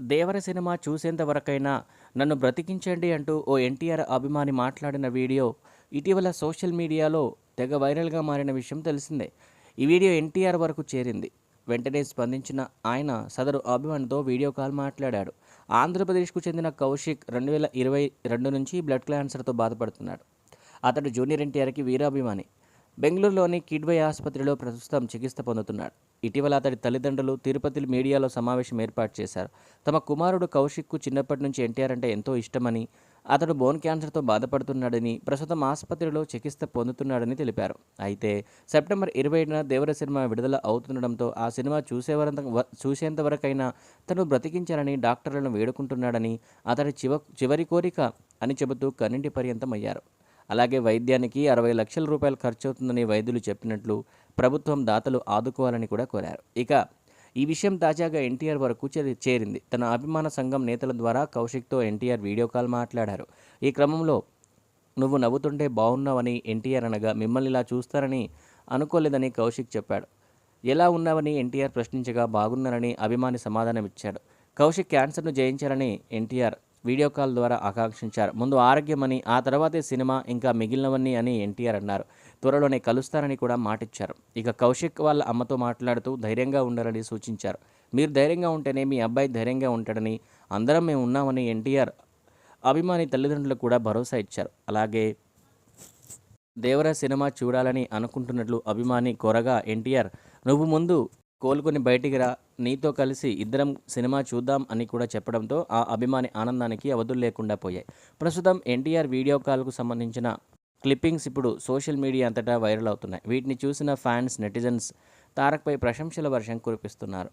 దేవర cinema చూసేంత వరకైనా నన్ను బ్రతికించండి అంటూ ఓ ఎన్టీఆర్ అభిమాని మాట్లాడిన వీడియో ఇటీవల సోషల్ మీడియాలో తెగ వైరల్గా మారిన విషయం తెలిసిందే. ఈ వీడియో ఎన్టీఆర్ వరకు చేరింది. వెంటనే స్పందించిన ఆయన సదరు అభిమానితో వీడియో కాల్ మాట్లాడాడు. ఆంధ్రప్రదేశ్కు చెందిన కౌశిక్ రెండు వేల ఇరవై రెండు నుంచి బ్లడ్ క్యాన్సర్తో బాధపడుతున్నాడు. అతడు జూనియర్ ఎన్టీఆర్కి వీరాభిమాని. బెంగళూరులోని కిడ్వై ఆసుపత్రిలో ప్రస్తుతం చికిత్స పొందుతున్నాడు. ఇటీవల అతడి తల్లిదండ్రులు తిరుపతి మీడియాలో సమావేశం ఏర్పాటు చేశారు. తమ కుమారుడు కౌశిక్కు చిన్నప్పటి నుంచి ఎన్టీఆర్ అంటే ఎంతో ఇష్టమని అతడు బోన్ క్యాన్సర్తో బాధపడుతున్నాడని ప్రస్తుతం ఆసుపత్రిలో చికిత్స పొందుతున్నాడని తెలిపారు. అయితే సెప్టెంబర్ ఇరవై ఏడున దేవర సినిమా విడుదల అవుతుండడంతో ఆ సినిమా చూసేవరంత చూసేంతవరకైనా చూసేంత వరకైనా తను బ్రతికించాలని డాక్టర్లను వేడుకుంటున్నాడని అతడి చివ చివరి కోరిక అని చెబుతూ కన్నింటి పర్యంతం అయ్యారు అలాగే వైద్యానికి అరవై లక్షల రూపాయలు ఖర్చవుతుందని వైద్యులు చెప్పినట్లు ప్రభుత్వం దాతలు ఆదుకోవాలని కూడా కోరారు. ఇక ఈ విషయం తాజాగా ఎన్టీఆర్ వరకు చేరి- చేరింది. తన అభిమాన సంఘం నేతల ద్వారా కౌశిక్తో ఎన్టీఆర్ వీడియో కాల్ మాట్లాడారు. ఈ క్రమంలో నువ్వు నవ్వుతుంటే బాగున్నావని ఎన్టీఆర్ అనగా మిమ్మల్ని ఇలా చూస్తారని అనుకోలేదని కౌశిక్ చెప్పాడు. ఎలా ఉన్నావని ఎన్టీఆర్ ప్రశ్నించగా బాగున్నారని అభిమాని సమాధానమిచ్చాడు. కౌశిక్ క్యాన్సర్ను జయించారని ఎన్టీఆర్ వీడియో కాల్ ద్వారా ఆకాంక్షించారు. ముందు ఆరోగ్యమని ఆ తర్వాతే సినిమా ఇంకా మిగిలినవన్నీ అని ఎన్టీఆర్ అన్నారు. త్వరలోనే కలుస్తారని కూడా మాటిచ్చారు. ఇక కౌశిక్ వాళ్ళ అమ్మతో మాట్లాడుతూ ధైర్యంగా ఉండాలని సూచించారు. మీరు ధైర్యంగా ఉంటేనే మీ అబ్బాయి ధైర్యంగా ఉంటాడని అందరం మేము ఉన్నామని ఎన్టీఆర్ అభిమాని తల్లిదండ్రులకు కూడా భరోసా ఇచ్చారు. అలాగే దేవర సినిమా చూడాలని అనుకుంటున్నట్లు అభిమాని కోరగా ఎన్టీఆర్ నువ్వు ముందు కోలుకుని బయటికి రా. నీతో కలిసి ఇద్దరం సినిమా చూద్దాం అని కూడా చెప్పడంతో ఆ అభిమాని ఆనందానికి అవధులు లేకుండా పోయాయి. ప్రస్తుతం ఎన్టీఆర్ వీడియో కాల్కు సంబంధించిన క్లిప్పింగ్స్ ఇప్పుడు సోషల్ మీడియా అంతటా వైరల్ అవుతున్నాయి. వీటిని చూసిన ఫ్యాన్స్ నెటిజన్స్ తారక్పై ప్రశంసల వర్షం కురిపిస్తున్నారు.